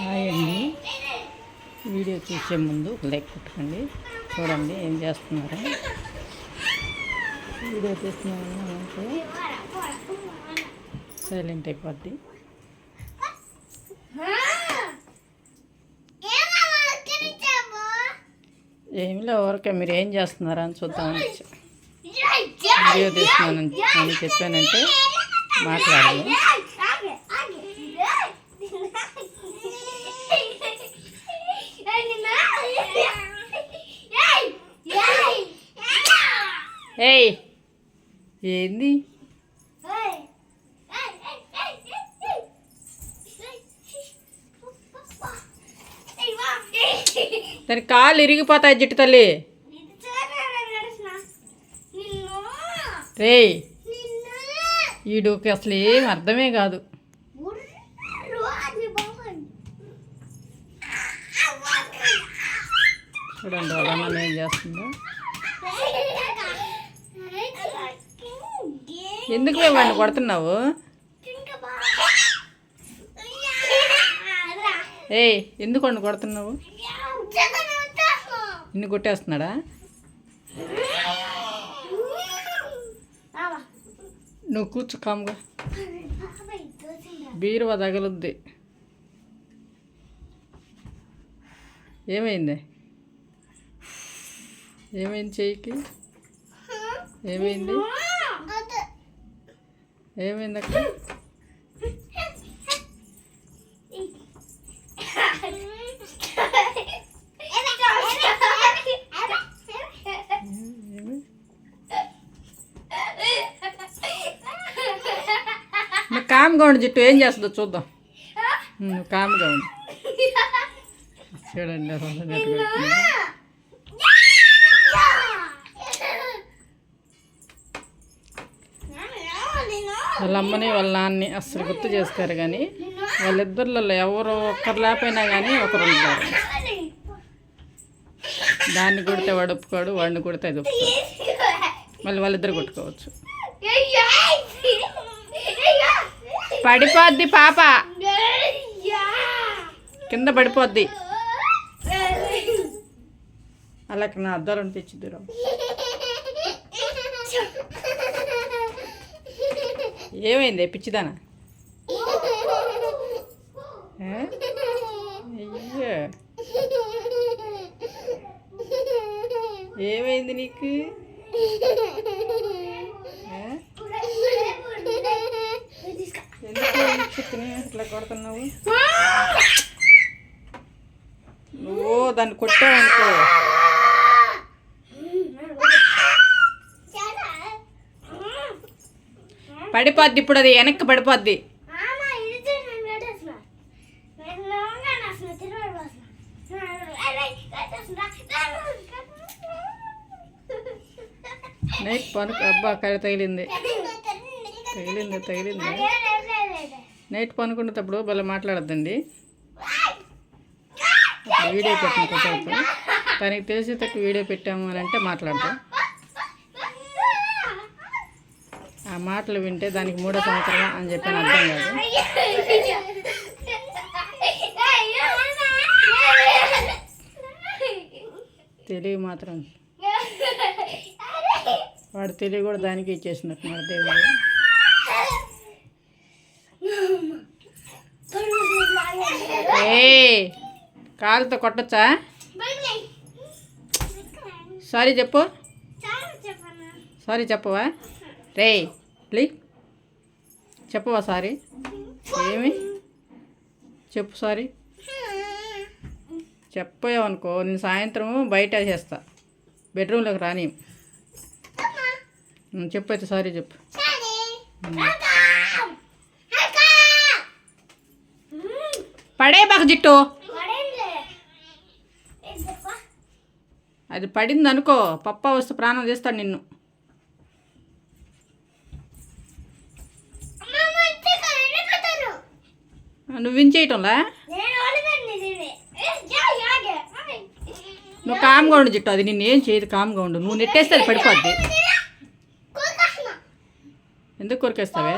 Hi అండి. Video చూసే ముందు ఒక లైక్ పెట్టుకోండి చూడండి ఏం చేస్తున్నారు. వీడియో తీస్తున్నామంటే సైలెంట్ అయిపోద్ది. ఏమిలో ఊరికే మీరు ఏం చేస్తున్నారా అని చూద్దామని వీడియో తీస్తున్నానని అని చెప్పానంటే మాట్లాడదు ఏంది? దాని కాళ్ళు ఇరిగిపోతాయి జిట్టు తల్లి. రేయ్ ఈడుకి అసలు ఏం అర్థమే కాదు. చూడండి వాళ్ళ అమ్మ ఏం చేస్తుందో. ఎందుకు మేము వాడిని కొడుతున్నావు? ఏయ్ ఎందుకు వాడిని కొడుతున్నావు? నిన్ను కొట్టేస్తున్నాడా? నువ్వు కూర్చో కామ్గా. బీరువా తగలుద్ది. ఏమైంది? ఏమైంది చెయ్యికి? ఏమైంది? ఏమైంది అక్క నువ్వు కామ్గా ఉండు జిట్టు ఏం చేస్తుందో చూద్దాం. నువ్వు కామ్గా ఉండు. చూడండి వాళ్ళ అమ్మని వాళ్ళ నాన్నని అస్సలు గుర్తు చేస్తారు కానీ వాళ్ళిద్దరిలో ఎవరు ఒక్కరు లేకపోయినా కానీ ఒకరు ఉంటారు. దాన్ని కొడితే వాడు ఒప్పుకోడు వాడిని కొడితే అది ఒప్పుకోడు. మళ్ళీ వాళ్ళిద్దరు కొట్టుకోవచ్చు. పడిపోద్ది పాప. కింద పడిపోద్ది. అలా నా అద్దాలు అనిపించింది ఏమైంది? పిచ్చిదానా? అయ్యో ఏమైంది నీకు? ఇట్లా కొడుతున్నావు? నువ్వు దాన్ని కొట్టావనుకో. పడిపోద్ది ఇప్పుడు అది వెనక్కి పడిపోద్ది. నైట్ పనుకు అబ్బా కడ తగిలింది. తగిలింది తగిలింది. నైట్ పనుకునేటప్పుడు భలే మాట్లాడద్దండి. వీడియో పెట్టిన తనకి తెలిసేటట్టు వీడియో పెట్టాము అని అంటే మాట్లాడతాం. ఆ మాటలు వింటే దానికి మూడో సంవత్సరం అని చెప్పని అర్థం కాదు. తెలివి మాత్రం. వాడు తెలివి కూడా దానికి ఇచ్చేసినట్టున్నాడు దేవుడు. ఏ కాలుతో కొట్టచ్చా? సారీ చెప్పు. సారీ చెప్పవా? రే ప్లీ చెప్పవా సారీ? ఏమి? చెప్పు సారీ. చెప్పావనుకో నేను సాయంత్రం బయట చేస్తా. బెడ్రూమ్లోకి రాని. చెప్పు అయితే సారీ చెప్పు. పడే బాక జిట్టు. అది పడింది అనుకో పప్ప వస్తే ప్రాణం చేస్తాడు నిన్ను. నువ్వు వించేయటంలా నువ్వు కామ్గా ఉండు జిట్టు అది నిన్ను ఏం చేయదు కామ్గా ఉండు నువ్వు నెట్టేస్తే అది పడిపోద్ది ఎందుకు కొరికేస్తావే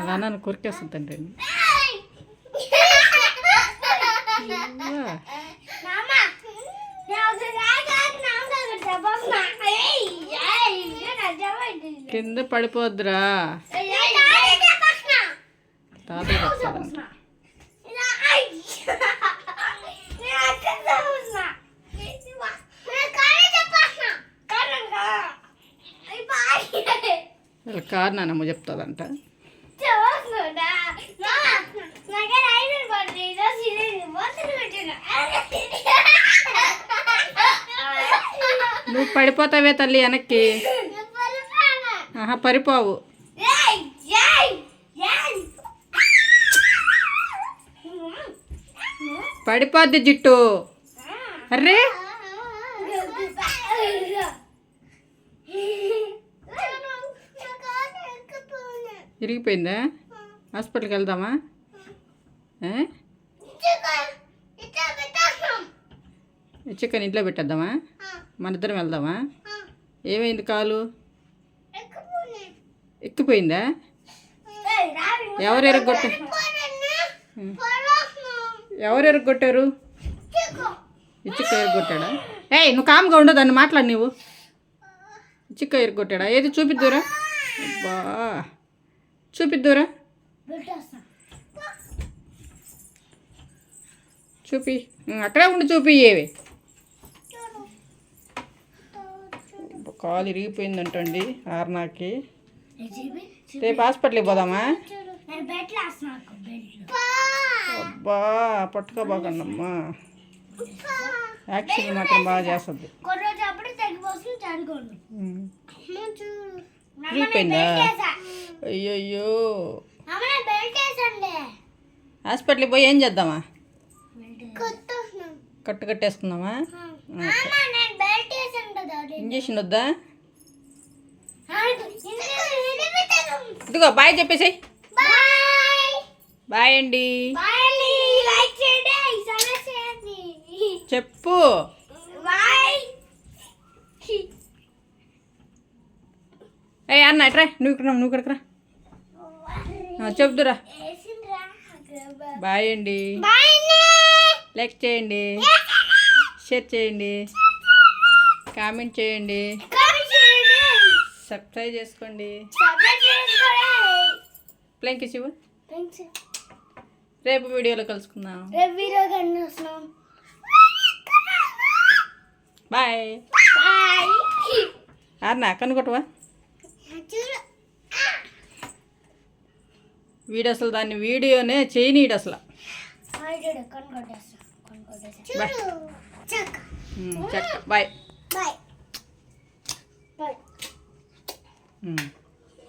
అలా నన్ను కొరికేస్తుంది తండ్రి కింద పడిపోద్దురా తాతయ్య చెప్తాడంట వీళ్ళ చెప్తాదంట. నువ్వు పడిపోతావే తల్లి వెనక్కి. ఆహా పరిపోవు పడిపోద్ది జిట్టు. అర్రే. ఇరిగిపోయిందా? హాస్పిటల్కి వెళ్దామా? చికెన్ ఇంట్లో పెట్టేద్దామా? మన ఇద్దరం వెళ్దామా? ఏమైంది కాలు? ఎక్కిపోయిందా? ఎవరు ఎరగొట్ట? ఎవరు ఎరగొట్టారు ఇచ్చిక్క ఎరగొట్టాడా ఏయ్ నువ్వు కామ్గా ఉండదు మాట్లాడు నువ్వు ఇచ్చిక్క ఎరగొట్టాడా ఏది చూపిద్దురా? అబ్బా. చూపిద్దురా. చూపి. అక్కడే ఉండి చూపి ఏవి. కాలు ఇరిగిపోయిందంటండి ఆర్నాకి. రేపు హాస్పిటల్కి పోదామా? అబ్బా పట్టుకోబాకండమ్మా యాక్షన్ మాత్రం బాగా చేస్తుంది. ఇరిగిపోయిందా అయ్యయ్యో. హాస్పిటల్కి పోయి ఏం చేద్దామా? కట్టు కట్టేసుకుందామా. ఇంజక్షన్ వద్దా. ఇదిగో బాయ్ చెప్పేసి బాయ్ అండి. చెప్పు. ఏ అన్న ఎట్రా నువ్వు ఇక్కడ నువ్వు ఇక్కడికి రా. చెప్దురా బాయ్ అండి. లైక్ చేయండి. షేర్ చేయండి. కామెంట్ చేయండి. సబ్స్క్రైబ్ చేసుకోండి. ప్లేంక్ థాంక్స్ రేపు వీడియోలో కలుసుకుందాం. రేపు బాయ్. బాయ్. అన్న కనుకొట్టవా చూడు. వీడు అసలు దాన్ని వీడియోనే చేయనీడు అసలు. Bye bye. బాయ్.